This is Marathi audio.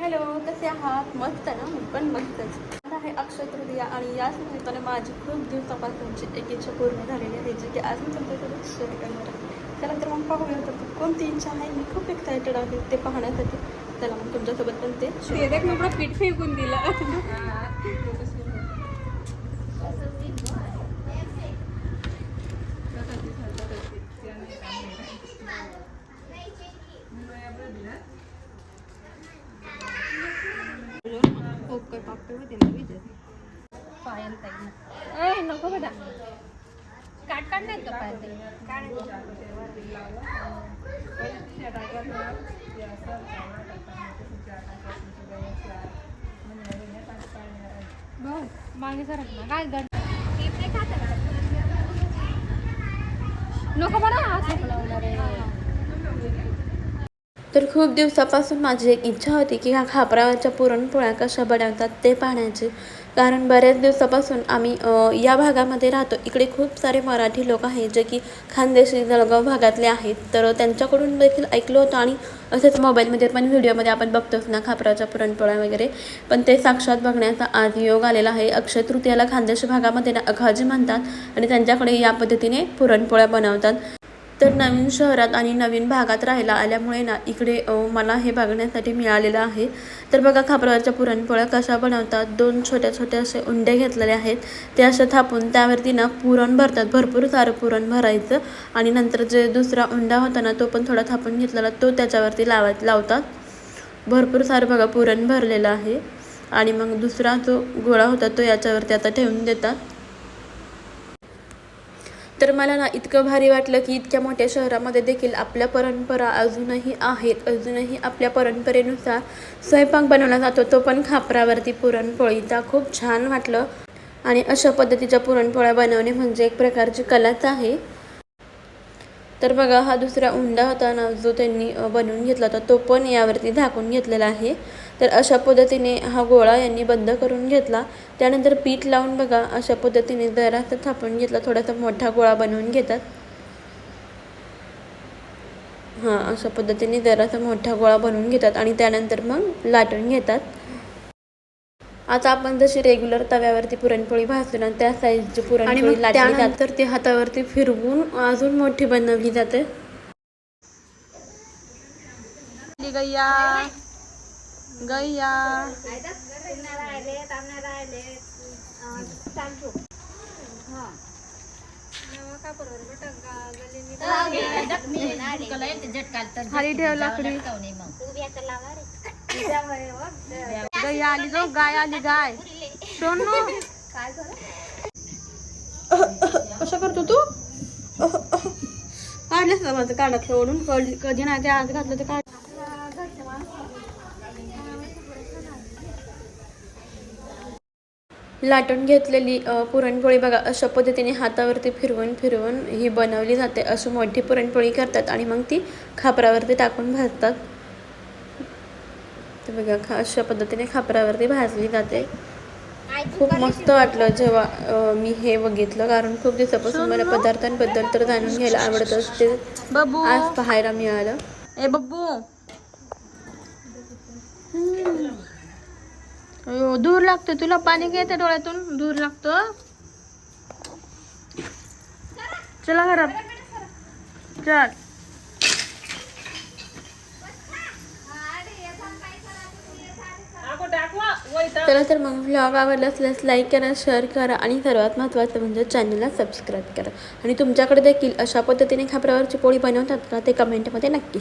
हॅलो कसे आहात? मस्त ना? मी पण मस्तच. आता आहे अक्षय तृतीया आणि याच निमित्ताने माझी खूप दिवसापासूनची एक इच्छा पूर्ण झालेली आहे जी की आज मी तुमच्याकडे शेअर करणार आहे. चला तर मग पाहूया तर कोणती इच्छा आहे. मी खूप एक्सायटेड आहे ते पाहण्यासाठी. चला मग तुमच्यासोबत पण ते ते देख पीठ फेकून दिलं. ओके पापे होते ना विजय पायल ताई ए नको बेटा काट काढ नाही का पायल ताई। भाऊ मागे सरक ना काय गड नको बरं हात लावणार आहे तर खूप दिवसापासून माझी एक इच्छा होती की ह्या खापरावरच्या पुरणपोळ्या कशा बनवतात ते पाहण्याची. कारण बऱ्याच दिवसापासून आम्ही या भागामध्ये राहतो. इकडे खूप सारे मराठी लोक आहेत जे की खानदेशी जळगाव भागातले आहेत. तर त्यांच्याकडून देखील ऐकलं होतं आणि असेच मोबाईलमध्ये पण व्हिडिओमध्ये आपण बघतोच ना खापराच्या पुरणपोळ्या वगैरे. पण ते साक्षात बघण्याचा आज योग आलेला आहे. अक्षय तृतीयाला खानदेशी भागामध्ये ना अखाजी म्हणतात आणि त्यांच्याकडे या पद्धतीने पुरणपोळ्या बनवतात. तर नवीन शहरात आणि नवीन भागात राहायला आल्यामुळे ना इकडे मला हे बघण्यासाठी मिळालेलं आहे. तर बघा खापरावरच्या पुरणपोळ्या कशा बनवतात. दोन छोट्या छोट्या असे उंडे घेतलेले आहेत. ते असे थापून त्यावरती ना पुरण भरतात. भरपूर सारं पुरण भरायचं आणि नंतर जे दुसरा उंडा होता ना तो पण थोडा थापून घेतलेला तो त्याच्यावरती लावा लावतात. भरपूर सारं बघा पुरण भरलेलं आहे. आणि मग दुसरा जो गोळा होता तो याच्यावरती आता ठेवून देतात. तर मला ना इतकं भारी वाटलं की इतक्या मोठ्या शहरामध्ये देखील आपल्या परंपरा अजूनही आहेत. अजूनही आपल्या परंपरेनुसार स्वयंपाक बनवला जातो. तो पण खापरावरती पुरणपोळीचा खूप छान वाटलं. आणि अशा पद्धतीच्या पुरणपोळ्या बनवणे म्हणजे एक प्रकारची कलाच आहे. तर बघा हा दुसरा उंडा होता ना जो त्यांनी बनवून घेतला होता तो पण यावरती झाकून घेतलेला आहे. तर अशा पद्धतीने हा गोळा यांनी बंद करून घेतला. त्यानंतर पीठ लावून बघा अशा पद्धतीने जरासं थापून घेतला. थोडासा मोठा गोळा बनवून घेतात. हां अशा पद्धतीने जरासा मोठा गोळा बनवून घेतात आणि त्यानंतर मग लाटून घेतात. आता आपण जशी रेग्युलर तव्यावरती पुरणपोळी भाजतो ना त्या साईजची पुरणपोळी त्यानंतर ती हातावरती फिरवून अजून मोठी बनवली जाते. गैया. गैया. खाली ठेव लाकडी. गैया आली जो गाय आली गाय. सोनू. करतो तू? काढलंस ना माझं काढत ओढून कधी नाही ते आज घातलं ते काढ लाटून घेतलेली पुरणपोळी बघा अशा पद्धतीने हातावरती फिरवून फिरवून ही बनवली जाते. अशी मोठी पुरणपोळी करतात आणि मग ती खापरावरती टाकून भाजतात तर बघा खा अशा पद्धतीने खापरावरती भाजली जाते. खूप मस्त वाटलं जेव्हा मी हे बघितलं कारण खूप दिवसापासून मला पदार्थांबद्दल तर जाणून घ्यायला आवडत असते. बब्बू आज पाहायला मिळालं ए बब्बू अयो दूर लागतो तुला पाणी घेते डोळ्यातून? दूर लागतो. चला घरात. चल. चला तर मग व्लॉग आवडला असल्यास लाईक करा शेअर करा आणि सर्वात महत्त्वाचं म्हणजे चॅनलला सबस्क्राईब करा. आणि तुमच्याकडे देखील अशा पद्धतीने खापरावरची पोळी बनवतात का ते कमेंटमध्ये नक्की